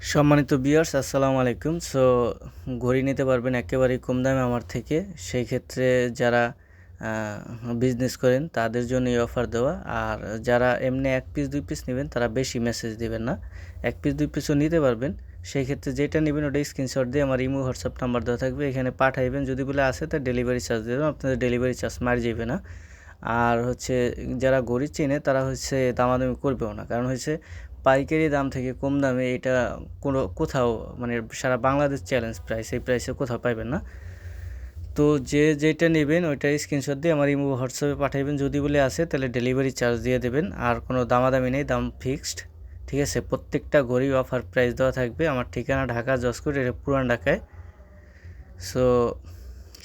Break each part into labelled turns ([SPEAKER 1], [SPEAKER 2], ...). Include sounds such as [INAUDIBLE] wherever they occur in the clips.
[SPEAKER 1] সম্মানিত বিয়ার্স আসসালামু আলাইকুম। সো ঘড়ি নিতে পারবেন একেবারেই কম দামে আমার থেকে। সেই ক্ষেত্রে যারা বিজনেস করেন, তাদের জন্য এই অফার দেওয়া। আর যারা এমনি এক পিস দুই পিস নেবেন, তারা বেশি মেসেজ দেবেন না। এক পিস দুই পিসও নিতে পারবেন। সেই ক্ষেত্রে যেটা নেবেন, ওটা স্ক্রিনশট দিয়ে আমার ইমো হোয়াটসঅ্যাপ নাম্বার দেওয়া থাকবে। এখানে পাঠাইবেন। যদি বলে আসে তার ডেলিভারি চার্জ দেবেন। আপনাদের ডেলিভারি চার্জ মারি যাবে না। আর হচ্ছে, যারা ঘড়ি চেনে, তারা হচ্ছে দামাদামি করবেও না। কারণ হচ্ছে পাইকারি দাম থেকে কম দামে এটা কোনো কোথাও মানে সারা বাংলাদেশ চ্যালেঞ্জ প্রাইস এই প্রাইসে কোথাও পাইবেন না। তো যে যেটা নেবেন ওইটা স্ক্রিনশট দিয়ে আমার ইমো হোয়াটসঅ্যাপে পাঠাইবেন। যদি বলে আসে তাহলে ডেলিভারি চার্জ দিয়ে দেবেন। আর কোনো দামাদামি নেই, দাম ফিক্সড ঠিক আছে? প্রত্যেকটা গরিব অফার প্রাইস দেওয়া থাকবে। আমার ঠিকানা ঢাকা জসকোট এটা পুরান ঢাকায়। সো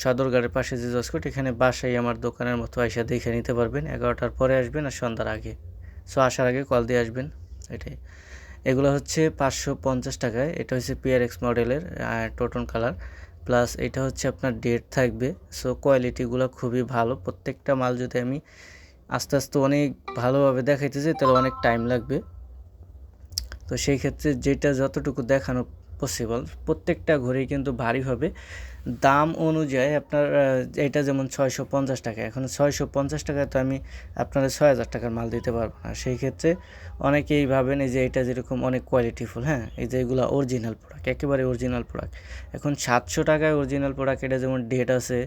[SPEAKER 1] সদরগাড়ের পাশে যে জসকোট এখানে বাসায় আমার দোকানের মতো আইসা দেখে নিতে পারবেন। এগারোটার পরে আসবেন আর সন্ধ্যার আগে। সো আসার আগে কল দিয়ে আসবেন। এটাই। এগুলো হচ্ছে পাঁচশো পঞ্চাশ টাকায়। এটা হচ্ছে পিআরএক্স মডেলের টোটন কালার প্লাস এটা হচ্ছে আপনার ডেট থাকবে। সো কোয়ালিটিগুলো খুবই ভালো। প্রত্যেকটা মাল যদি আমি আস্তে আস্তে অনেক ভালোভাবে দেখাইতে চাই, তাহলে অনেক টাইম লাগবে। তো সেই ক্ষেত্রে যেটা যতটুকু দেখানো পসিবল প্রত্যেকটা ঘড়ি কিন্তু ভারী হবে। দাম অনুযায়ী আপনার এটা যেমন ছয়শো পঞ্চাশ টাকা, এখন ছয়শো পঞ্চাশ টাকায় তো আমি আপনারা ছয় হাজার টাকার মাল দিতে পারব না। সেই ক্ষেত্রে অনেকেই ভাবেন, এই যে এটা যেরকম অনেক কোয়ালিটিফুল হ্যাঁ? এই যে এগুলো অরিজিনাল প্রোডাক্ট একেবারে অরিজিনাল প্রোডাক্ট এখন সাতশো টাকায় অরিজিনাল প্রোডাক্ট এটা যেমন ডেট আছে,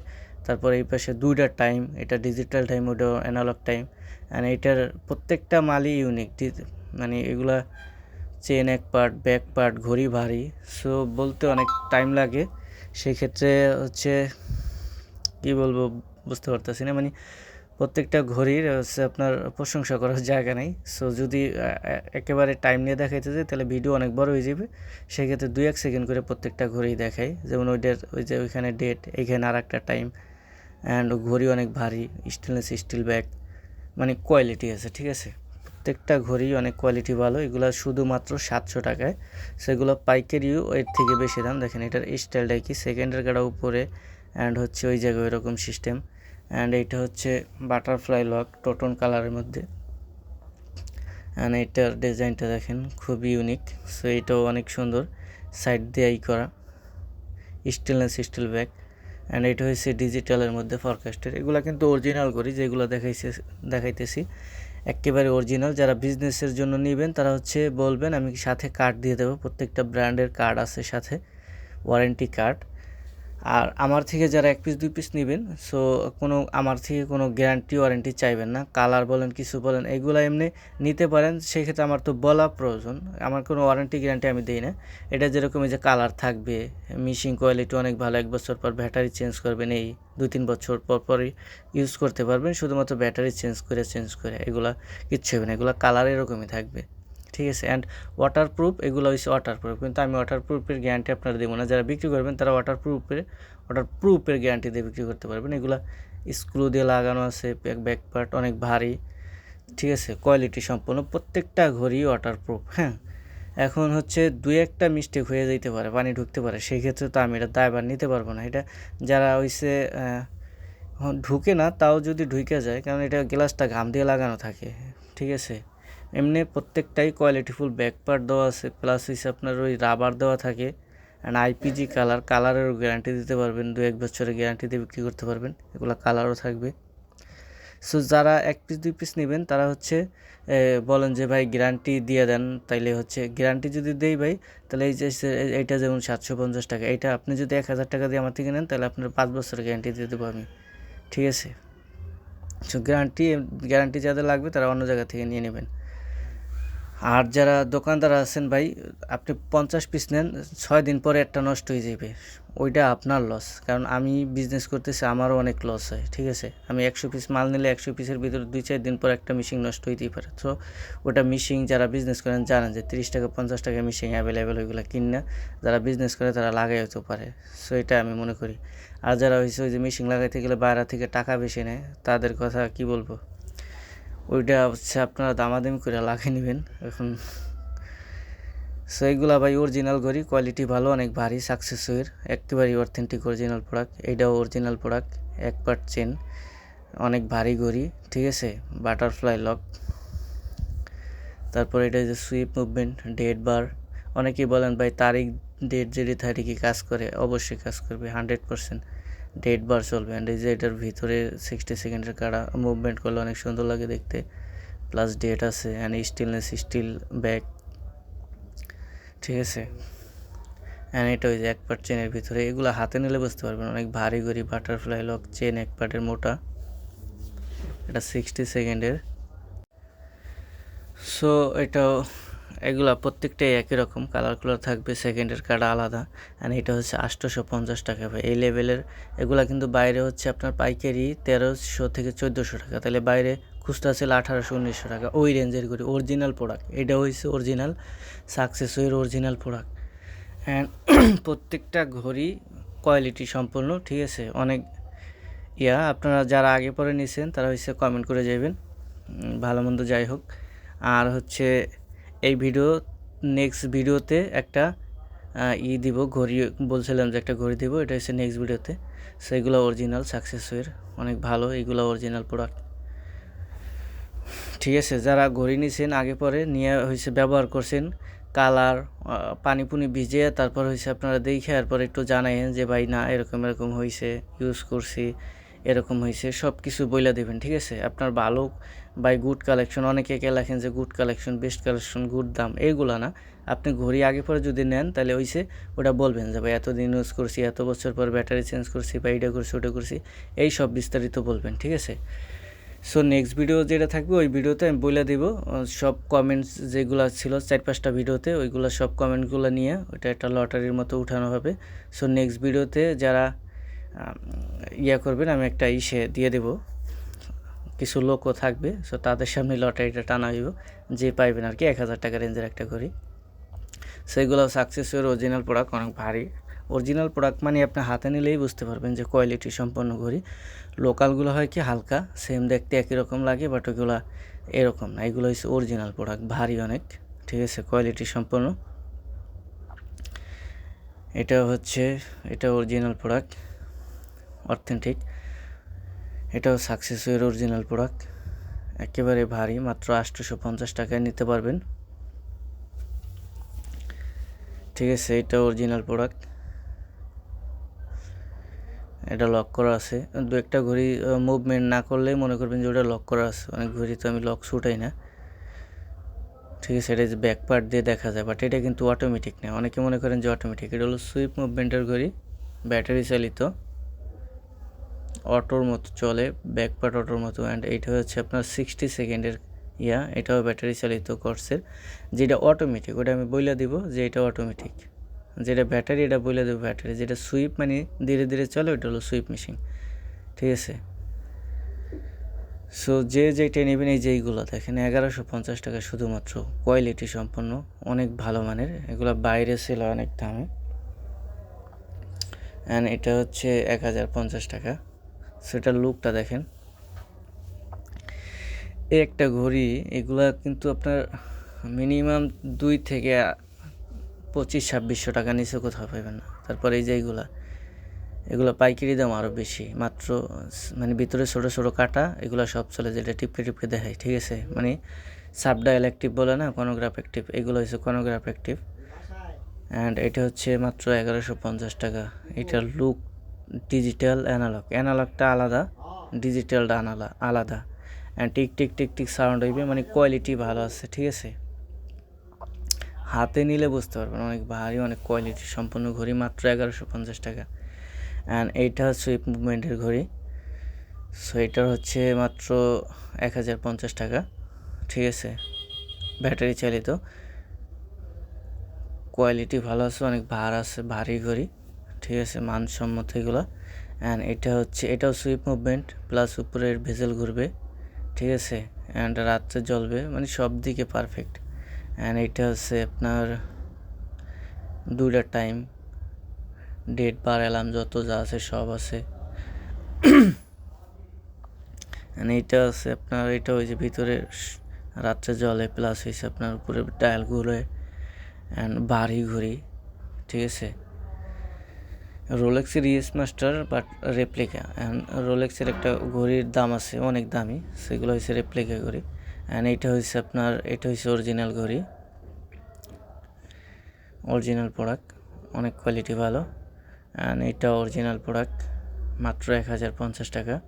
[SPEAKER 1] তারপরে এই পাশে দুইটা টাইম এটা ডিজিটাল টাইম ওটা অ্যানালগ টাইম অ্যান্ড এটার প্রত্যেকটা মালই ইউনিক মানে এগুলা চেন এক পার্ট, ব্যাক পার্ট, ঘড়ি ভারী সো বলতে অনেক টাইম লাগে। সেই ক্ষেত্রে হচ্ছে, কি বলব, বুঝতে পারতেছি না। মানে প্রত্যেকটা ঘড়ির হচ্ছে আপনার প্রশংসা করার জায়গা নেই। সো যদি একেবারে টাইম নিয়ে দেখাইতে যাই, তাহলে ভিডিও অনেক বড় হয়ে যাবে। সেক্ষেত্রে দুই এক সেকেন্ড করে প্রত্যেকটা ঘড়ি দেখাই। যেমন ওইটার, ওই যে ওইখানে ডেট এইখানে আর একটা টাইম অ্যান্ড ঘড়ি অনেক ভারী স্টেনলেস স্টিল ব্যাগ মানে কোয়ালিটি আছে, ঠিক আছে? প্রত্যেকটা ঘড়ি অনেক কোয়ালিটি ভালো। এগুলো শুধুমাত্র সাতশো টাকায়। সেগুলো পাইকারিও এর থেকে বেশি দাম। দেখেন, এটার স্টাইলটা কি? সেকেন্ডের গাড়া উপরে অ্যান্ড হচ্ছে ওই জায়গায় এরকম সিস্টেম অ্যান্ড এইটা হচ্ছে বাটারফ্লাই লক টোটন কালারের মধ্যে। অ্যান্ড এটার ডিজাইনটা দেখেন, খুবই ইউনিক সো এটাও অনেক সুন্দর। সাইড দিয়েই করা। স্টেনলেস স্টিল ব্যাগ অ্যান্ড এটা হচ্ছে ডিজিটালের মধ্যে ফরকাস্টের এগুলো কিন্তু অরিজিনাল করি যেগুলো দেখাইছে দেখাইতেছি। একেবারে অরিজিনাল। যারা বিজনেসের জন্য নেবেন, তারা হচ্ছে বলবেন, আমি সাথে কার্ড দিয়ে দেবো? প্রত্যেকটা ব্র্যান্ডের কার্ড আছে সাথে। ওয়ারেন্টি কার্ড আর আমার থেকে যারা এক পিস দুই পিস নেবেন সো কোনো, আমার থেকে কোনো গ্যারান্টি ওয়ারেন্টি চাইবেন না। কালার বলেন, কিছু বলেন, এগুলো এমনি নিতে পারেন। সেক্ষেত্রে আমার তো বলা প্রয়োজন। আমার কোনো ওয়ারেন্টি গ্যারান্টি আমি দিই না। এটা যেরকম যে কালার থাকবে মিশিং কোয়ালিটি অনেক ভালো, এক বছর পর ব্যাটারি চেঞ্জ করবেন, এই দুই তিন বছর পর পরই ইউজ করতে পারবেন। শুধুমাত্র ব্যাটারি চেঞ্জ করে চেঞ্জ করে, এগুলা কিচ্ছু হবে না। এগুলো কালার এরকমই থাকবে। ঠিক আছে? অ্যান্ড ওয়াটারপ্রুফ এগুলো হচ্ছে ওয়াটারপ্রুফ কিন্তু আমি ওয়াটারপ্রুফের গ্যারান্টি আপনারা দেবো না। যারা বিক্রি করবেন, তারা ওয়াটারপ্রুফের ওয়াটারপ্রুফের গ্যারান্টি দিয়ে বিক্রি করতে পারবেন। এগুলো স্ক্রু দিয়ে লাগানো আছে ব্যাক পার্ট অনেক ভারী। ঠিক আছে? কোয়ালিটি সম্পন্ন। প্রত্যেকটা ঘড়ি ওয়াটারপ্রুফ হ্যাঁ? এখন হচ্ছে দু একটা মিস্টেক হয়ে যেতে পারে, পানি ঢুকতে পারে। সেই ক্ষেত্রে তো আমি এটা দায়বার নিতে পারব না। এটা যারা হইছে ঢুকে না, তাও যদি ঢুকে যায়, কারণ এটা গ্লাসটা ঘাম দিয়ে লাগানো থাকে। ঠিক আছে? এমনি প্রত্যেকটাই কোয়ালিটিফুল ব্যাক পার্ট দেওয়া আছে প্লাস হচ্ছে আপনার ওই রাবার দেওয়া থাকে অ্যান্ড আইপিজি কালার কালারেরও গ্যারান্টি দিতে পারবেন দু এক বছরের গ্যারান্টি দিয়ে বিক্রি করতে পারবেন, এগুলো কালারও থাকবে। সো যারা এক পিস দুই পিস নেবেন, তারা হচ্ছে বলেন যে ভাই গ্যারান্টি দিয়ে দেন, তাইলে হচ্ছে গ্যারান্টি যদি দেই ভাই তাহলে এই যে এইটা যেমন সাতশো পঞ্চাশ টাকা, এইটা আপনি যদি এক হাজার টাকা দিয়ে আমার থেকে নেন তাহলে আপনার পাঁচ বছরের গ্যারান্টি দিয়ে দেবো আমি। ঠিক আছে? সো গ্যারান্টি গ্যারান্টি যাদের লাগবে, তারা অন্য জায়গা থেকে নিয়ে নেবেন। আর যারা দোকানদার আছেন ভাই, আপনি পঞ্চাশ পিস নেন, ছয় দিন পরে একটা নষ্ট হয়ে যাবে। ওইটা আপনার লস কারণ আমি বিজনেস করতেছি, আমারও অনেক লস হয়, ঠিক আছে? আমি একশো পিস মাল নিলে একশো পিসের ভিতরে দুই চার দিন পর একটা মিশিং নষ্ট হইতেই পারে। তো ওটা মিশিং যারা বিজনেস করেন জানেন যে তিরিশ টাকা, পঞ্চাশ টাকা মিশিং অ্যাভেলেবেল ওইগুলো কিনে যারা বিজনেস করে তারা লাগাই হতে পারে। সো এটা আমি মনে করি। আর যারা হয়েছে ওই যে মিশিং লাগাইতে গেলে বাইরে থেকে টাকা বেশি নেয়, তাদের কথা কি বলব? ওইটা হচ্ছে আপনারা দামাদামি করে লাগিয়ে নেবেন। এখন সো এইগুলা ভাই অরিজিনাল ঘড়ি কোয়ালিটি ভালো, অনেক ভারী সাকসেসের একেবারেই অথেন্টিক অরিজিনাল প্রোডাক্ট এইটাও অরিজিনাল প্রোডাক্ট এক পার্ট চেন অনেক ভারী ঘড়ি, ঠিক আছে? বাটারফ্লাই লক তারপর এটা যে সুইপ মুভমেন্ট ডেট বার অনেকেই বলেন ভাই তারিখ ডেট থাকে কি কাজ করে, অবশ্যই কাজ করবে হান্ড্রেড পার্সেন্ট ডেট বার চলবে অ্যান্ড এই যে এটার ভিতরে সিক্সটি সেকেন্ডের কাটা মুভমেন্ট করলে অনেক সুন্দর লাগে দেখতে। প্লাস ডেট আছে অ্যান্ড স্টিলনেস স্টিল ব্যাগ ঠিক আছে? অ্যান্ড এটা ওই যে এক পার্ট চেনের ভিতরে, এগুলো হাতে নিলে বুঝতে পারবেন, অনেক ভারী গরি বাটারফ্লাই লক চেন এক পার্টের মোটা। এটা সিক্সটি সেকেন্ডের সো এটাও এগুলা প্রত্যেকটাই একই রকম কালার কালার থাকবে সেকেন্ডের কার্ড আলাদা অ্যান্ড এটা হচ্ছে আটশোশো পঞ্চাশ টাকা। ভাই, এই লেভেলের এগুলো কিন্তু বাইরে হচ্ছে আপনার পাইকারি তেরোশো থেকে চোদ্দোশো টাকা, তাহলে বাইরে খুচরা ছিল আঠারোশো, উনিশশো টাকা, ওই রেঞ্জের করি অরিজিনাল প্রোডাক্ট এটা হচ্ছে original success original product and প্রত্যেকটা ঘড়ি কোয়ালিটি সম্পূর্ণ, ঠিক আছে? অনেক, ইয়া, আপনারা যারা আগে পরে নিছেন, তারা হচ্ছে কমেন্ট করে যাবেন ভালো মন্দ যাই হোক। আর হচ্ছে এই ভিডিও নেক্সট ভিডিওতে একটা ই দিব, ঘড়ি, বলছিলাম যে একটা ঘড়ি দিব, এটা হচ্ছে নেক্সট ভিডিওতে। সেগুলো অরিজিনাল সাকসেসের অনেক ভালো এইগুলো অরিজিনাল প্রোডাক্ট ঠিক আছে, যারা ঘড়ি নিছেন, আগে পরে নিয়ে হয়েছে ব্যবহার করছেন, কালার পানি পুনি ভিজে, তারপর হয়েছে আপনারা দেখে, এরপর একটু জানাইন যে, ভাই, না, এরকম এরকম হয়েছে ইউজ করছি, এরকম হয়েছে সব কিছু বইলা দেবেন, ঠিক আছে? আপনার ভালো বাই গুড কালেকশন, অনেকে কে লেখেন যে good collection, best collection, good দাম এইগুলো না। আপনি ঘড়ি আগে পরে যদি নেন, তাহলে ওইসে ওটা বলবেন যে, ভাই, এতদিন ইউজ করছি, এত বছর পর ব্যাটারি চেঞ্জ করছি, বা এইটা করছি, ওটা করছি, এই সব বিস্তারিত বলবেন, ঠিক আছে? সো নেক্সট ভিডিও যেটা থাকবে, ওই ভিডিওতে আমি বলে দিব সব কমেন্টস যেগুলো ছিল চার পাঁচটা ভিডিওতে ওইগুলো সব কমেন্টগুলো নিয়ে ওটা একটা লটারির মতো উঠানো হবে। সো নেক্সট ভিডিওতে যারা ইয়া করবেন, আমি একটা ইসে দিয়ে দেব। কিছু লোকও থাকবে সো তাদের সামনে লটারিটা টানা হইব, যে পাইবেন আর কি, এক হাজার টাকা রেঞ্জের একটা ঘড়ি। সেইগুলো সাকসেসের অরিজিনাল প্রোডাক্ট অনেক ভারী। অরিজিনাল প্রোডাক্ট মানে আপনি হাতে নিলেই বুঝতে পারবেন যে কোয়ালিটি সম্পন্ন ঘড়ি। লোকালগুলো হয় কি হালকা সেম দেখতে একই রকম লাগে বাট ওইগুলো এরকম না। এগুলো হচ্ছে অরিজিনাল প্রোডাক্ট ভারী অনেক, ঠিক আছে কোয়ালিটি সম্পন্ন। এটা হচ্ছে, এটা অরিজিনাল প্রোডাক্ট অথেন্টিক এটাও সাকসেসের অরিজিনাল প্রোডাক্ট একেবারে ভারী, মাত্র আটশোশো পঞ্চাশ টাকায় নিতে পারবেন। ঠিক আছে, এটা অরিজিনাল প্রোডাক্ট এটা লক করা আছে। দু একটা ঘড়ি মুভমেন্ট না করলে মনে করবেন যে ওটা লক করা আছে। অনেক ঘড়ি তো আমি লক ছুটাই না। ঠিক আছে, এটা ব্যাক পার্ট দিয়ে দেখা যায় বাট এটা কিন্তু অটোমেটিক না। অনেকে মনে করেন যে অটোমেটিক এটা হলো সুইপ মুভমেন্টের ঘড়ি ব্যাটারি চালিত। অটোর মতো চলে ব্যাক পার্ট অটোর মতো অ্যান্ড এইটা হচ্ছে আপনার সিক্সটি সেকেন্ডের ইয়া, এটাও ব্যাটারি চালিত কোর্সের যেটা অটোমেটিক ওটা আমি বইলে দিব যে এটা অটোমেটিক যেটা ব্যাটারি এটা বলে দেবো ব্যাটারি যেটা সুইপ মানে ধীরে ধীরে চলে ওটা হলো সুইপ মেশিন ঠিক আছে? সো যে যেটা নেবেন এই যেইগুলো, দেখেন এগারোশো পঞ্চাশ টাকা শুধুমাত্র কোয়ালিটি সম্পন্ন, অনেক ভালো মানের, এগুলো বাইরে ছিল অনেক দামে। অ্যান্ড এটা হচ্ছে এক হাজার পঞ্চাশ টাকা। সেটার লুকটা দেখেন। এই একটা ঘড়ি, এগুলা কিন্তু আপনার মিনিমাম দুই থেকে পঁচিশ, ছাব্বিশশো টাকা নিচে কোথাও পাবেন না। তারপর এই যে এইগুলা এগুলো পাইকারি দাম আরও বেশি। মাত্র মানে ভিতরে ছোটো ছোটো কাটা, এগুলো সব চলে যেটা টিপকে টিপকে দেখায়, ঠিক আছে? মানে সাবডায়াল অ্যাক্টিভ বলে না কনোগ্রাফ অ্যাক্টিভ এগুলো হচ্ছে কনোগ্রাফ অ্যাক্টিভ অ্যান্ড এটা হচ্ছে মাত্র এগারোশো পঞ্চাশ টাকা। এটার লুক ডিজিটাল অ্যানালগ অ্যানালগটা আলাদা ডিজিটালটা আনালা, আলাদা। And tick tick tick tick sound হইবে মানে কোয়ালিটি ভালো আছে, ঠিক আছে? হাতে নিলে বুঝতে পারবেন, অনেক ভারী, অনেক কোয়ালিটি সম্পূর্ণ ঘড়ি মাত্র এগারোশো পঞ্চাশ টাকা। অ্যান্ড এইটা সুইপ মুভমেন্টের ঘড়ি। সো এটার হচ্ছে মাত্র এক হাজার পঞ্চাশ টাকা, ঠিক আছে? ব্যাটারি চালিত। কোয়ালিটি ভালো আছে, অনেক ভার আছে, ভারী ঘড়ি। ঠিক আছে, মানসম্মত এগুলো। অ্যান্ড এটা হচ্ছে, এটাও সুইপ মুভমেন্ট প্লাস উপরের ভেজেল ঘুরবে, ঠিক আছে? অ্যান্ড রাত্রে জ্বলবে মানে সব দিকে পারফেক্ট অ্যান্ড এটা হচ্ছে আপনার দুইটার টাইম ডেট বার অ্যালার্ম যত যা আছে সব আছে। এইটা আছে আপনার, এটা ওই যে ভিতরে রাত্রে জলে প্লাস হয়েছে আপনার উপরে ডায়াল ঘুরে অ্যান্ড বাড়ি ঘুরি, ঠিক আছে? রোলেক্সের E S master but replica and রোলেক্সের একটা ঘড়ির দাম আছে, অনেক দামি। সেগুলো হচ্ছে রেপ্লিকা ঘড়ি। অ্যান্ড এটা হচ্ছে আপনার, এটা হচ্ছে অরিজিনাল ঘড়ি। অরিজিনাল প্রোডাক্ট অনেক কোয়ালিটি ভালো। অ্যান্ড এটা অরিজিনাল প্রোডাক্ট মাত্র এক হাজার পঞ্চাশ টাকা।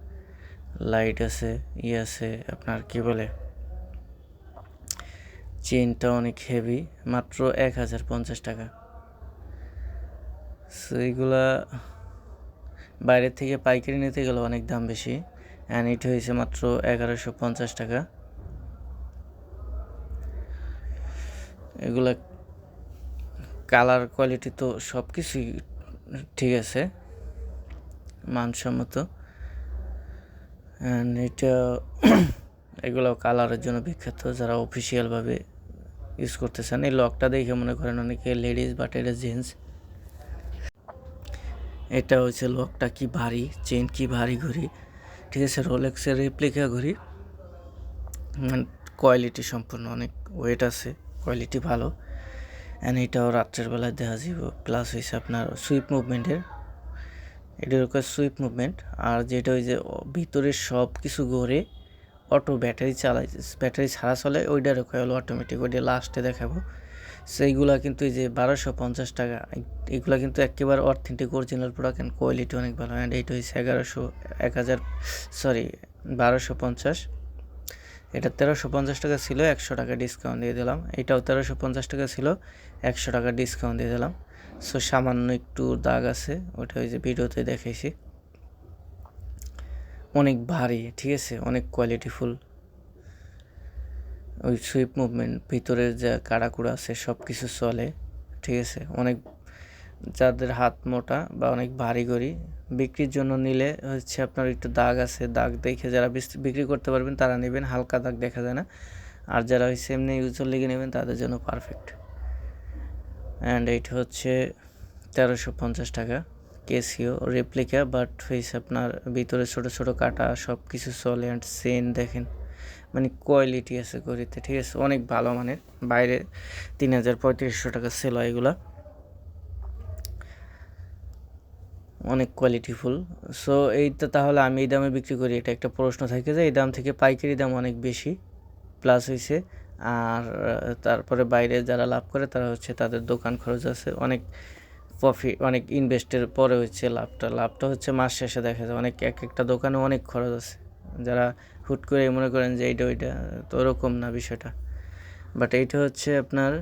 [SPEAKER 1] লাইট আছে ই আছে, আপনার কি বলে? চেনটা অনেক হেভি মাত্র এক হাজার পঞ্চাশ টাকা। সো এইগুলা বাইরের থেকে পাইকারি নিতে গেলে অনেক দাম বেশি। অ্যান্ড এটা হয়েছে মাত্র এগারোশো পঞ্চাশ টাকা। এগুলা কালার, কোয়ালিটি তো সব কিছুই ঠিক আছে, মানসম্মত। অ্যান্ড এটা [COUGHS] এগুলো কালারের জন্য বিখ্যাত, যারা অফিসিয়ালভাবে ইউজ করতেছেন এই লকটা দেখে মনে করেন অনেকে লেডিস বাট এটা জেন্টস এটা হচ্ছে লকটা কি ভারী চেন কি ভারী ঘড়ি? ঠিক আছে রোলেক্সের রেপ্লিকা ঘড়ি। মানে কোয়ালিটি সম্পূর্ণ অনেক ওয়েট আছে কোয়ালিটি ভালো। অ্যান্ড এটাও রাত্রের বেলায় দেখা যাব প্লাস হয়েছে আপনার সুইপ মুভমেন্টের এটা হচ্ছে সুইপ মুভমেন্ট আর যেটা ওই যে ভিতরে সব কিছু ঘরে অটো ব্যাটারি চালাই ব্যাটারি ছাড়া চলে, ওইটা রেখে হলো অটোমেটিক ওইটা লাস্টে দেখাবো। সেইগুলা কিন্তু এই যে বারোশো পঞ্চাশ টাকা এগুলা কিন্তু একেবারে authentic original product and quality অনেক ভালো। অ্যান্ড এইটা হচ্ছে এগারোশো, এক হাজার সরি বারোশো পঞ্চাশ। এটা তেরোশো পঞ্চাশ টাকা ছিল, একশো টাকা ডিসকাউন্ট দিয়ে দিলাম। এটাও তেরোশো পঞ্চাশ টাকা ছিল, একশো টাকা ডিসকাউন্ট দিয়ে দিলাম। সো সামান্য একটু দাগ আছে, ওটা ওই যে ভিডিওতে দেখেছি অনেক ভারী, ঠিক আছে? অনেক কোয়ালিটিফুল ওই সুইপ মুভমেন্ট ভিতরের যা কাড়াকুড়া আছে সব কিছু চলে, ঠিক আছে? অনেক যাদের হাত মোটা বা অনেক ভারী গড়ি, বিক্রির জন্য নিলে হচ্ছে আপনার একটু দাগ আছে, দাগ দেখে যারা বিক্রি করতে পারবেন, তারা নেবেন, হালকা দাগ দেখা যায় না। আর যারা হচ্ছে এমনি ইউজর লেগে নেবেন, তাদের জন্য পারফেক্ট অ্যান্ড এইটা হচ্ছে তেরোশো পঞ্চাশ টাকা। কেসিও রেপ্লিকা বাট হয়েছে আপনার ভিতরে ছোটো ছোটো কাটা সব কিছু চলে অ্যান্ড সেন দেখেন। মানে কোয়ালিটি আছে ঘড়িতে ঠিক আছে? অনেক ভালো মানের। বাইরে তিন হাজার পঁয়ত্রিশশো টাকা সেল হয় এগুলা। অনেক কোয়ালিটিফুল সো এইটা তাহলে আমি এই দামে বিক্রি করি। এটা একটা প্রশ্ন থাকে যে, এই দাম থেকে পাইকারি দাম অনেক বেশি। প্লাস হয়েছে আর, তারপরে বাইরে যারা লাভ করে, তারা হচ্ছে তাদের দোকান খরচ আছে। অনেক প্রফিট অনেক ইনভেস্টের পরে হচ্ছে লাভটা। লাভটা হচ্ছে মাস শেষে দেখা যায়। অনেক, এক একটা দোকানে অনেক খরচ আছে। যারা হুট করে মনে করেন যে এইটা ওইটা, তো ওরকম না বিষয়টা। বাট এইটা হচ্ছে আপনার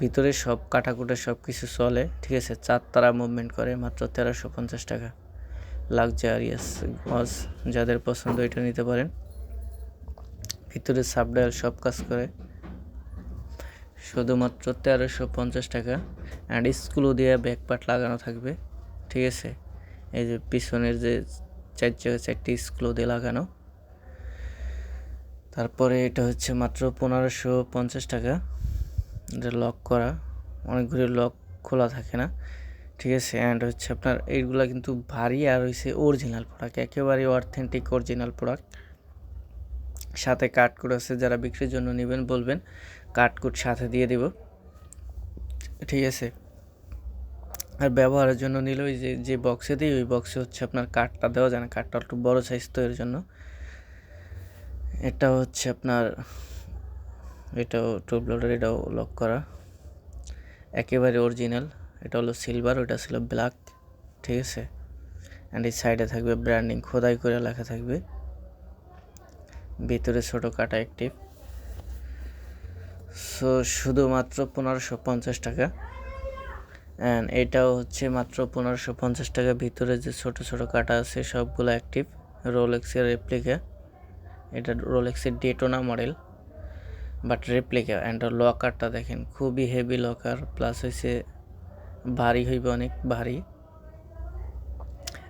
[SPEAKER 1] ভিতরে সব কাটাকুটা সব কিছু চলে, ঠিক আছে? চার তারা মুভমেন্ট করে মাত্র তেরোশো পঞ্চাশ টাকা। লাক্সারিয়াস গজ যাদের পছন্দ এটা নিতে পারেন। ভিতরে সাবডায়াল সব কাজ করে। শুধুমাত্র তেরোশো পঞ্চাশ টাকা। অ্যান্ড স্কুলও দিয়ে ব্যাকপার্ট লাগানো থাকবে, ঠিক আছে? এই যে পিছনের যে চার জায়গায় চারটি স্কুলও দিয়ে লাগানো। তারপরে এটা হচ্ছে মাত্র পনেরোশো পঞ্চাশ টাকা। এটা লক করা। অনেকগুলি লক খোলা থাকে না। ঠিক আছে অ্যান্ড হচ্ছে আপনার এইগুলা কিন্তু ভারী আর হচ্ছে অরিজিনাল প্রোডাক্ট একেবারে অথেন্টিক অরিজিনাল প্রোডাক্ট সাথে কাঠকুট আছে, যারা বিক্রির জন্য নেবেন বলবেন। কাঠকুট সাথে দিয়ে দিব। ঠিক আছে। আর ব্যবহারের জন্য নিলে ওই যে যে বক্সে দিই ওই বক্সে হচ্ছে আপনার কাঠটা দেওয়া যায় না, কাঠটা একটু বড়ো সাইজ তো এর জন্য। এটা হচ্ছে আপনার, এটাও টুব লোডার এটাও লক করা। একেবারে অরিজিনাল এটা হলো সিলভার ওটা ছিল ব্ল্যাক ঠিক আছে? অ্যান্ড এই সাইডে থাকবে ব্র্যান্ডিং খোদাই করে লেখা থাকবে। ভিতরে ছোটো কাটা অ্যাক্টিভ সো শুধুমাত্র পনেরোশো পঞ্চাশ টাকা। এটাও হচ্ছে মাত্র পনেরোশো পঞ্চাশ টাকা ভিতরে যে ছোট ছোট কাটা আছে, সবগুলো অ্যাক্টিভ রোলেক্সের রেপ্লিকা এটা রোলেক্সের Daytona model but replica and লকারটা দেখেন, খুবই হেভি লকার প্লাস হয়েছে ভারী হইবে অনেক ভারী।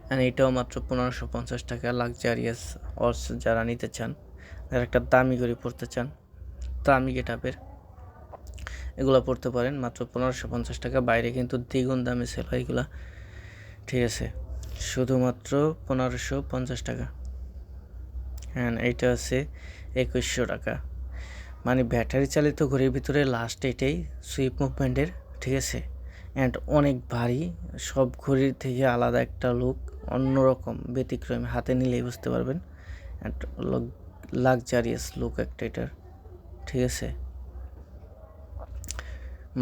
[SPEAKER 1] অ্যান্ড এটাও মাত্র পনেরোশো পঞ্চাশ টাকা লাক্সারিয়াস অর্স যারা নিতে চান, যারা একটা দামি করে পড়তে চান, দামি গেটাপের এগুলো পড়তে পারেন। মাত্র পনেরোশো পঞ্চাশ টাকা। বাইরে কিন্তু দ্বিগুণ দামে সেল হয় এগুলা। ঠিক আছে। শুধুমাত্র পনেরোশো পঞ্চাশ টাকা। হ্যাঁ এইটা আছে একুশশো টাকা। মানে ব্যাটারি চালিত ঘড়ির ভিতরে লাস্ট এটাই সুইপ মুভমেন্টের ঠিক আছে? অ্যান্ড অনেক ভারী। সব ঘড়ির থেকে আলাদা একটা লুক অন্যরকম, ব্যতিক্রমী। হাতে নিলেই বুঝতে পারবেন। অ্যান্ড লাক্সারিয়াস লুক একটা এটার। ঠিক আছে?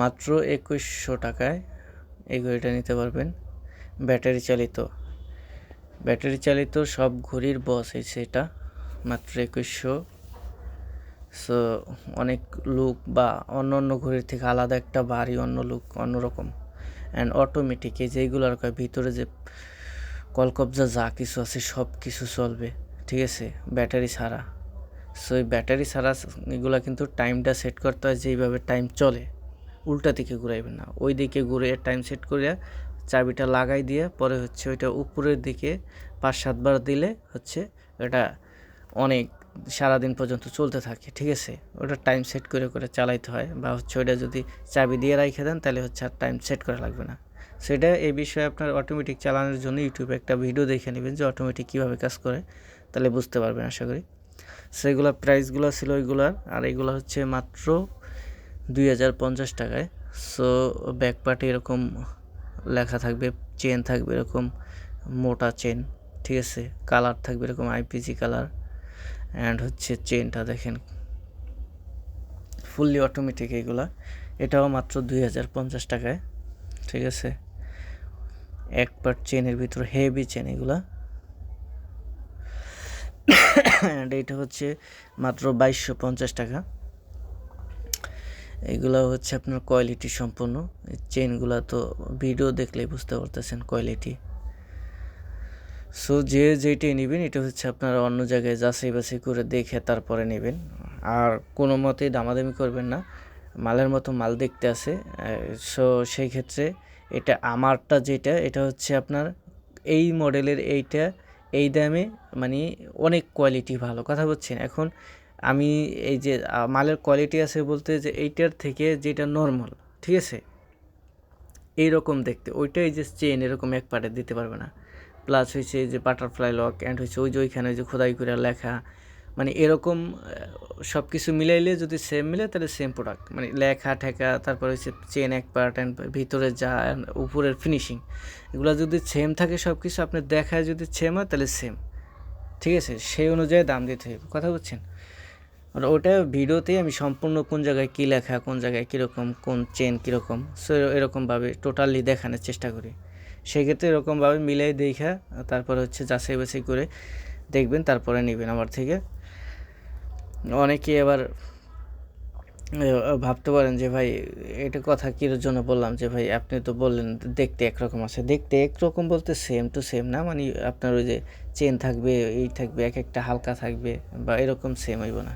[SPEAKER 1] মাত্র একুশশো টাকায় এই ঘড়িটা নিতে পারবেন। ব্যাটারি চালিত। ব্যাটারি চালিত সব ঘড়ির বস এই সেটা মাত্র একুশশো। সো অনেক লুক বা অন্য অন্য ঘড়ির থেকে আলাদা একটা ভারী অন্য লুক অন্যরকম অ্যান্ড অটোমেটিক এই যেগুলোর কয়, ভিতরে যে কলকবজা যা কিছু আছে, সব কিছু চলবে। ঠিক আছে? ব্যাটারি ছাড়া। সো এই ব্যাটারি ছাড়া এগুলো কিন্তু টাইমটা সেট করতে হয় যেইভাবে টাইম চলে। উল্টা দিকে ঘুরাইবেন না। ওই দিকে ঘুরে টাইম সেট করিয়া চাবিটা লাগাই দিয়ে পরে হচ্ছে ওইটা উপরের দিকে পাঁচ সাতবার দিলে হচ্ছে ওটা অনেক সারাদিন পর্যন্ত চলতে থাকে, ঠিক আছে? ওটা টাইম সেট করে করে চালাইতে হয় বা হচ্ছে ওইটা যদি চাবি দিয়ে রাখে দেন তাহলে হচ্ছে আর টাইম সেট করা লাগবে না। সেটা এই বিষয়ে আপনার অটোমেটিক চালানোর জন্য ইউটিউবে একটা ভিডিও দেখে নেবেন যে অটোমেটিক কীভাবে কাজ করে, তাহলে বুঝতে পারবেন আশা করি। সেগুলো প্রাইসগুলো ছিল ওইগুলার আর এইগুলো হচ্ছে মাত্র দুই হাজার পঞ্চাশ টাকায়। সো ব্যাক পার্টে এরকম লেখা থাকবে চেন থাকবে এরকম, মোটা চেন ঠিক আছে? কালার থাকবে এরকম আইপিজি কালার অ্যান্ড হচ্ছে চেনটা দেখেন। ফুললি অটোমেটিক এগুলা। এটাও মাত্র দুই হাজার পঞ্চাশ টাকায়, ঠিক আছে? এক পার্ট চেনের ভিতর হেভি চেন এগুলা। [COUGHS] অ্যান্ড এটা হচ্ছে মাত্র বাইশশো পঞ্চাশ টাকা। এগুলো হচ্ছে আপনার কোয়ালিটি সম্পন্ন চেনগুলো তো ভিডিও দেখলেই বুঝতে পারতেছেন কোয়ালিটি সো যে যেইটাই নেবেন, এটা হচ্ছে আপনারা অন্য জায়গায় যাচাই বাছাই করে দেখে তারপরে নেবেন। আর কোনো মতেই দামাদামি করবেন না। মালের মতো মাল দেখতে আছে। সো সেই ক্ষেত্রে এটা আমারটা যেটা, এটা হচ্ছে আপনার এই মডেলের এইটা, এই দামে মানে অনেক কোয়ালিটি ভালো। কথা বলছেন এখন আমি এই যে মালের কোয়ালিটি আছে বলতে যে, এইটার থেকে যেটা নর্মাল ঠিক আছে? এইরকম দেখতে, ওইটাই যে চেন এরকম এক পাটে দিতে পারবে না। প্লাস হয়েছে যে বাটারফ্লাই লক অ্যান্ড হয়েছে ওই যে ওইখানে যে খোদাই করে লেখা মানে এরকম সব কিছু মিলাইলে যদি সেম মিলে তাহলে সেম প্রোডাক্ট মানে লেখা, ঠেকা, তারপর হচ্ছে চেন এক পার্ট অ্যান্ড ভিতরে যা উপরের ফিনিশিং এগুলো যদি সেম থাকে সব কিছু আপনি দেখায় যদি সেম হয় তাহলে সেম ঠিক আছে? সেই অনুযায়ী দাম দিতে হবে কথা বলছেন আর ওটা ভিডিওতেই আমি সম্পূর্ণ কোন জায়গায় কী লেখা, কোন জায়গায় কীরকম, কোন চেন কীরকম সো এরকমভাবে টোটালি দেখানোর চেষ্টা করি। সেক্ষেত্রে এরকমভাবে মিলাই দেখা, তারপরে হচ্ছে যাচাই বাছাই করে দেখবেন, তারপরে নেবেন আমার থেকে। অনেকে আবার ভাবতে পারেন যে ভাই, এটা কথা কির জন্য বললাম যে ভাই, আপনি তো বললেন দেখতে একরকম আছে। দেখতে একরকম বলতে সেম টু সেম না মানে আপনার ওই যে চেন থাকবে, এই থাকবে, এক একটা হালকা থাকবে, বা এরকম সেম হইব না।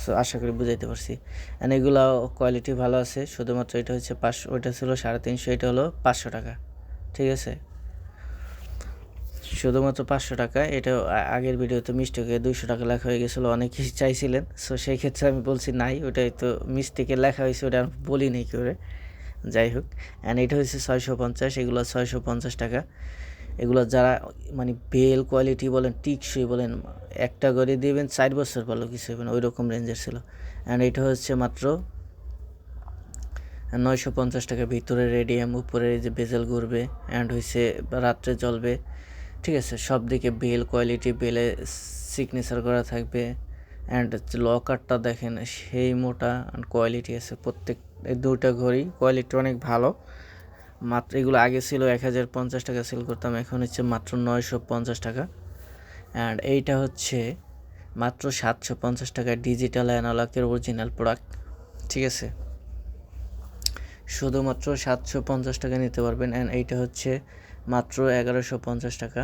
[SPEAKER 1] সো আশা করি বুঝাইতে পারছি। অ্যান্ড এগুলো কোয়ালিটি ভালো আছে, শুধুমাত্র এটা হচ্ছে পাঁচশো ওইটা ছিল সাড়ে তিনশো, এটা হলো পাঁচশো টাকা, ঠিক আছে? শুধুমাত্র পাঁচশো টাকা, এটা আগের ভিডিওতে মিস্টেকে দুইশো টাকা লেখা হয়ে গেছিল, অনেকেই চাইছিলেন, সো সেই ক্ষেত্রে আমি বলছি নাই, ওটাই তো মিস্টেকে লেখা হয়েছে, ওটা বলি নেই করে যাই হোক অ্যান্ড এটা হচ্ছে ছয়শো পঞ্চাশ, এগুলো ছয়শো পঞ্চাশ টাকা। এগুলো যারা মানে বেল কোয়ালিটি বলেন, টিকসই বলেন, একটা করে দিবেন, চার বছর ভালো কিছু হবে ওই রকম রেঞ্জের ছিল। অ্যান্ড এটা হচ্ছে মাত্র নয়শো পঞ্চাশ টাকা, ভিতরে রেডিয়াম, উপরে যে বেজেল ঘুরবে অ্যান্ড হয়েছে রাত্রে জ্বলবে। ঠিক আছে, সব দিকে বেল কোয়ালিটি, বেলে সিগনেচার করা থাকবে। অ্যান্ড লকারটা দেখেন, সেই মোটা কোয়ালিটি আছে প্রত্যেক দুটা ঘড়ি কোয়ালিটি অনেক ভালো। মাত্র এগুলো আগে ছিল এক হাজার পঞ্চাশ টাকা সেল করতাম, এখন হচ্ছে মাত্র নয়শো পঞ্চাশ টাকা। অ্যান্ড এইটা হচ্ছে মাত্র সাতশো পঞ্চাশ টাকা ডিজিটাল অ্যানালকের অরিজিনাল প্রোডাক্ট ঠিক আছে? শুধুমাত্র সাতশো পঞ্চাশ টাকা নিতে পারবেন অ্যান্ড এইটা হচ্ছে মাত্র এগারোশো পঞ্চাশ টাকা।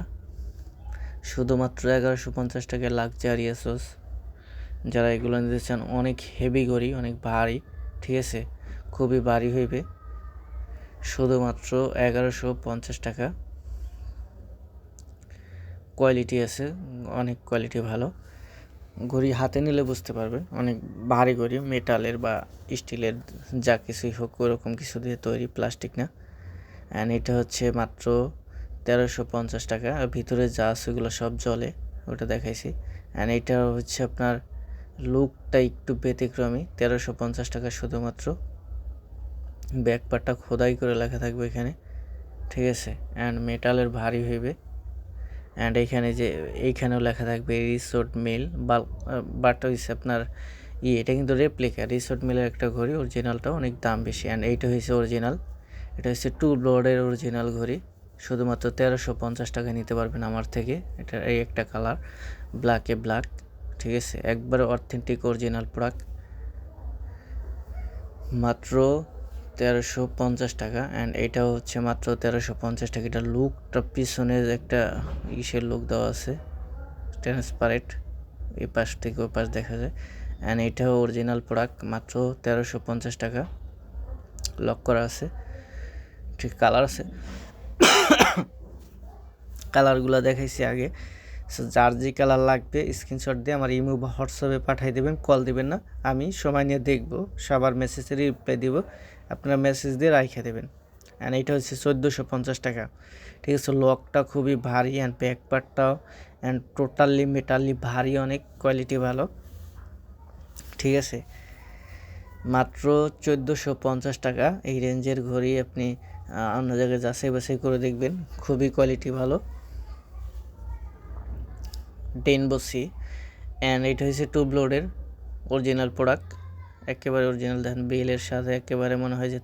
[SPEAKER 1] শুধুমাত্র এগারোশো পঞ্চাশ টাকা লাক্সারিয়াসোস যারা এগুলো নিতে চান, অনেক হেভি গড়ি অনেক ভারী, ঠিক আছে? খুবই ভারী হইবে। শুধুমাত্র এগারোশো পঞ্চাশ টাকা। কোয়ালিটি আছে, অনেক কোয়ালিটি ভালো। ঘড়ি হাতে নিলে বুঝতে পারবেন অনেক ভারী ঘড়ি, মেটালের বা স্টিলের যা কিছুই হোক, ওরকম কিছু দিয়ে তৈরি প্লাস্টিক না। অ্যান্ড এটা হচ্ছে মাত্র তেরোশো পঞ্চাশ টাকা, আর ভিতরে যা আছে ওগুলো সব জলে, ওটা দেখাইছি। অ্যান্ড এটা হচ্ছে আপনার লুকটা একটু ব্যতিক্রমী, তেরোশো পঞ্চাশ টাকা শুধুমাত্র। ব্যাক পার্টটা খোদাই করে লেখা থাকবে এখানে, ঠিক আছে? অ্যান্ড মেটালের ভারী হইবে। অ্যান্ড এইখানে যে, এইখানেও লেখা থাকবে রিসোর্ট মিল বাট হচ্ছে আপনার ই এটা কিন্তু রেপ্লিকা রিসোর্ট মিলের একটা ঘড়ি অরিজিনালটা অনেক দাম বেশি। অ্যান্ড এইটা হচ্ছে অরিজিনাল এটা হচ্ছে টু ব্লোডের অরিজিনাল ঘড়ি, শুধুমাত্র তেরোশো পঞ্চাশ টাকা নিতে পারবেন আমার থেকে। এটা এই একটা কালার ব্ল্যাকে ব্ল্যাক ঠিক আছে? একবারে অথেন্টিক অরিজিনাল প্রোডাক্ট মাত্র তেরোশো পঞ্চাশ টাকা অ্যান্ড এটাও হচ্ছে মাত্র তেরোশো পঞ্চাশ টাকা। এটা লুকটা পিছনে একটা ইসের লুক দেওয়া আছে ট্রান্সপারেন্ট এই পাশ থেকে ওই পাশ দেখা যায়। অ্যান্ড এটাও অরিজিনাল প্রোডাক্ট মাত্র তেরোশো পঞ্চাশ টাকা। লক করা আছে, ঠিক কালার আছে। কালারগুলো দেখাইছি আগে। সো যার যে কালার লাগবে স্ক্রিনশট দিয়ে আমার ইমো হোয়াটসঅ্যাপে পাঠিয়ে দেবেন কল দিবেন না। আমি সময় নিয়ে দেখব, সবার মেসেজের রিপ্লাই দিব। আপনারা মেসেজ দিয়ে রাইখে দেবেন। অ্যান্ড এটা হচ্ছে চোদ্দোশো পঞ্চাশ টাকা। ঠিক আছে লকটা খুবই ভারী অ্যান্ড ব্যাক পার্টটাও অ্যান্ড টোটালি মেটালি ভারী, অনেক কোয়ালিটি ভালো। ঠিক আছে, মাত্র চোদ্দোশো পঞ্চাশ টাকা। এই রেঞ্জের ঘড়ি আপনি অন্য জায়গায় যাচাই বাছাই করে দেখবেন। খুবই কোয়ালিটি ভালো। টেন বসি অ্যান্ড এটা হচ্ছে টু ব্লোডের অরিজিনাল প্রোডাক্ট একেবারে অরিজিনাল দেখেন বিলের সাথে একেবারে মনে হয় যে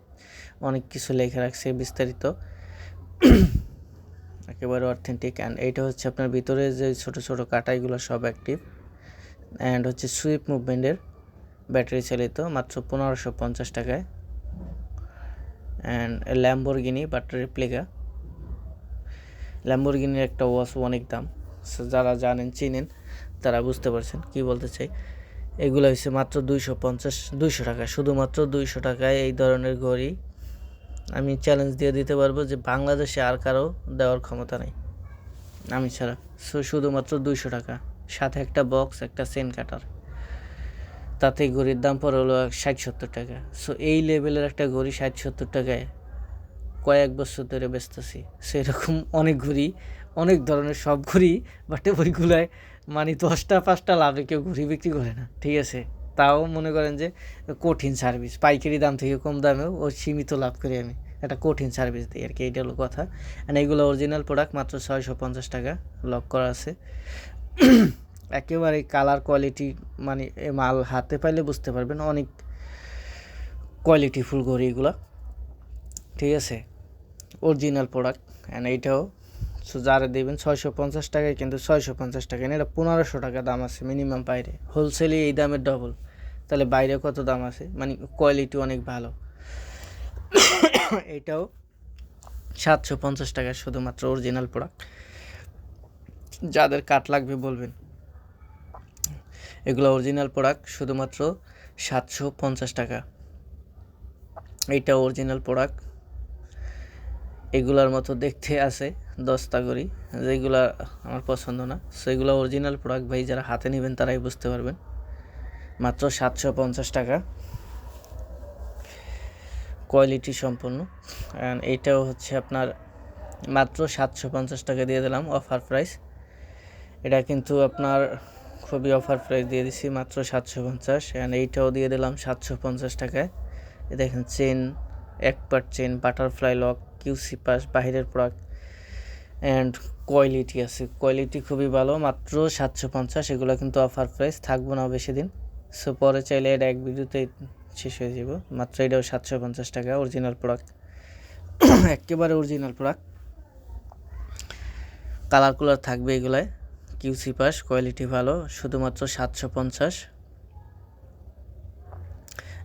[SPEAKER 1] অনেক কিছু লেখা রাখছে, বিস্তারিত। [CLEARS THROAT] একেবারে অথেন্টিক অ্যান্ড এইটা হচ্ছে আপনার ভিতরে যে ছোট ছোট কাটাইগুলো সব অ্যাক্টিভ অ্যান্ড হচ্ছে সুইপ মুভমেন্টের ব্যাটারি চালিত, মাত্র পনেরোশো পঞ্চাশ টাকায়। অ্যান্ড ল্যাম্বোরগিনি বাট রেপ্লিকা ল্যাম্বোরগিনির একটা ওয়াশ অনেক দাম, যারা জানেন, চিনেন, তারা বুঝতে পারছেন, কি বলতে চাই। এগুলো হচ্ছে মাত্র দুইশো পঞ্চাশ, দুইশো টাকা। শুধুমাত্র দুইশো টাকায় এই ধরনের ঘড়ি আমি চ্যালেঞ্জ দিয়ে দিতে পারব যে বাংলাদেশে আর কারও দেওয়ার ক্ষমতা নেই। আমি ছাড়া। সো শুধুমাত্র দুইশো টাকা। সাথে একটা বক্স একটা সেন কাটার তাতে ঘড়ির দাম পড়ে হলো ষাট সত্তর টাকা। সো এই লেভেলের একটা ঘড়ি ষাট সত্তর টাকায় কয়েক বছর ধরে বেচতেছি। সেরকম অনেক ঘড়ি, অনেক ধরনের সব ঘড়ি বাট ওইগুলায় মানে দশটা পাঁচটা লাভে কেউ ঘুরি বিক্রি করে না, ঠিক আছে? তাও মনে করেন যে কঠিন সার্ভিস পাইকারি দাম থেকে কম দামেও ও সীমিত লাভ করি আমি, একটা কঠিন সার্ভিস দিই আর কি এইটা হলো কথা। অ্যান্ড এইগুলো অরিজিনাল প্রোডাক্ট মাত্র ছয়শো পঞ্চাশ টাকা লক করা আছে। একেবারে কালার কোয়ালিটি মানে এ মাল হাতে পাইলে বুঝতে পারবেন, অনেক কোয়ালিটিফুল ঘড়ি এগুলো, ঠিক আছে? অরিজিনাল প্রোডাক্ট অ্যান্ড এইটাও সো যারা দেবেন ছয়শো পঞ্চাশ টাকায় কিন্তু ছয়শো পঞ্চাশ টাকা এটা পনেরোশো টাকা দাম আছে মিনিমাম বাইরে। হোলসেলে এই দামের ডবল তাহলে বাইরে কত দাম আছে? মানে কোয়ালিটি অনেক ভালো। এটাও সাতশো পঞ্চাশ টাকা শুধুমাত্র অরিজিনাল প্রোডাক্ট যাদের কাট লাগবে বলবেন। এগুলো অরিজিনাল প্রোডাক্ট শুধুমাত্র সাতশো পঞ্চাশ টাকা। এইটা অরিজিনাল প্রোডাক্ট এগুলার মতো দেখতে আছে। দস্তা করি যেগুলা আমার পছন্দ না। সেগুলো অরিজিনাল প্রোডাক্ট ভাই, যারা হাতে নেবেন তারাই বুঝতে পারবেন। মাত্র সাতশো পঞ্চাশ টাকা। কোয়ালিটি সম্পন্ন অ্যান্ড এইটাও হচ্ছে আপনার মাত্র সাতশো পঞ্চাশ টাকা দিয়ে দিলাম অফার প্রাইস এটা কিন্তু আপনার খুবই অফার প্রাইস দিয়ে দিছি, মাত্র সাতশো পঞ্চাশ। অ্যান্ড এইটাও দিয়ে দিলাম সাতশো পঞ্চাশ টাকায়। দেখেন চেন এক part chain butterfly lock QC pass বাহিরের প্রোডাক্ট অ্যান্ড কোয়ালিটি আছে। কোয়ালিটি খুবই ভালো, মাত্র সাতশো পঞ্চাশ, এগুলো কিন্তু অফার প্রাইস থাকব না বেশি দিন সো পরে চাইলে এটা এক ভিডিওতে শেষ হয়ে যাব। মাত্র এটাও সাতশো পঞ্চাশ টাকা অরিজিনাল প্রোডাক্ট একেবারে অরিজিনাল প্রোডাক্ট কালার কুলার থাকবে এগুলায়। কিউসি পাস কোয়ালিটি ভালো, শুধুমাত্র সাতশো পঞ্চাশ।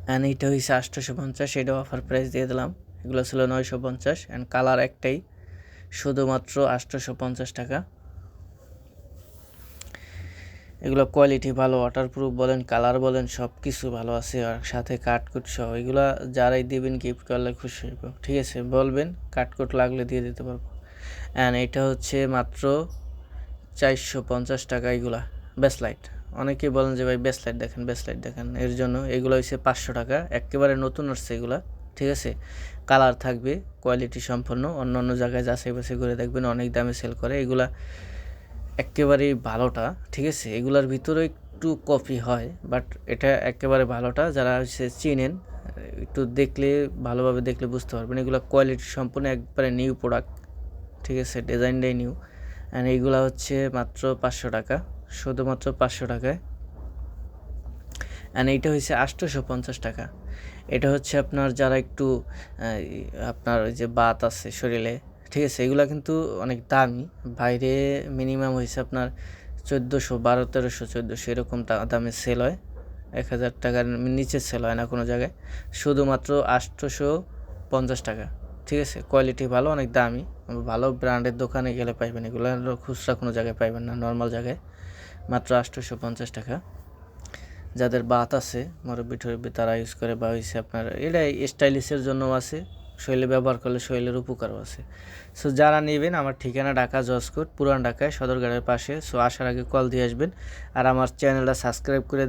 [SPEAKER 1] অ্যান্ড এইটা হয়েছে আটশোশো পঞ্চাশ, এটাও অফার প্রাইস দিয়ে দিলাম। এগুলো ছিল নয়শো পঞ্চাশ অ্যান্ড কালার একটাই। শুধুমাত্র আটশোশো পঞ্চাশ টাকা। এগুলো কোয়ালিটি ভালো ওয়াটারপ্রুফ বলেন কালার বলেন সব কিছু ভালো আছে, আর সাথে কাটকুট সহ। এগুলো যারাই দেবেন গিফট করলে খুশি হইব। ঠিক আছে, বলবেন কাটকুট লাগলে দিয়ে দিতে পারব। অ্যান্ড এটা হচ্ছে মাত্র চারশো পঞ্চাশ টাকা এগুলা বেসলাইট অনেকে বলেন যে, ভাই বেসলাইট দেখেন বেসলাইট দেখেন। এর জন্য এগুলো হচ্ছে পাঁচশো টাকা। একেবারে নতুন আসছে এগুলা, ঠিক আছে? কালার থাকবে, কোয়ালিটি সম্পন্ন। অন্য অন্য জায়গায় যাচাই বাছাই করে দেখবেন অনেক দামে সেল করে। এগুলা একেবারেই ভালোটা, ঠিক আছে? এগুলার ভিতরে একটু কপি হয় বাট এটা একেবারে ভালোটা। যারা হচ্ছে চিনেন, একটু দেখলে, ভালোভাবে দেখলে বুঝতে পারবেন। এগুলো কোয়ালিটি সম্পূর্ণ একবারে নিউ প্রোডাক্ট ঠিক আছে? ডিজাইনটাই নিউ অ্যান্ড এইগুলো হচ্ছে মাত্র পাঁচশো টাকা, শুধুমাত্র পাঁচশো টাকায়। অ্যান্ড এইটা হচ্ছে আটশোশো পঞ্চাশ টাকা। এটা হচ্ছে আপনার যারা একটু আপনার ওই যে বাত আছে শরীরে, ঠিক আছে, এগুলো কিন্তু অনেক দামি। বাইরে মিনিমাম হয়েছে আপনার চোদ্দোশো, বারো, তেরোশো, চোদ্দোশো, এরকম দামে সেল হয়। এক হাজার টাকার নিচে সেল হয় না কোনো জায়গায়। শুধুমাত্র আটশোশো পঞ্চাশ টাকা, ঠিক আছে কোয়ালিটি ভালো, অনেক দামি। ভালো ব্র্যান্ডের দোকানে গেলে পাইবেন এগুলো খুচরা কোনো জায়গায় পাইবেন না নর্মাল জায়গায়। মাত্র আটশোশো পঞ্চাশ টাকা। যাদের বাত আছে, মুরব্বি ঠরব্বি তারা ইউজ করে বা হয়েছে আপনার এটা স্টাইলিশের জন্য আছে, শৈলে ব্যবহার করলে শৈলের উপকারও আছে। সো যারা নেবেন, আমার ঠিকানা ঢাকা, জজকোট, পুরান ঢাকায়, সদরঘাটের পাশে। সো আসার আগে কল দিয়ে আসবেন। আর আমার চ্যানেলটা সাবস্ক্রাইব করে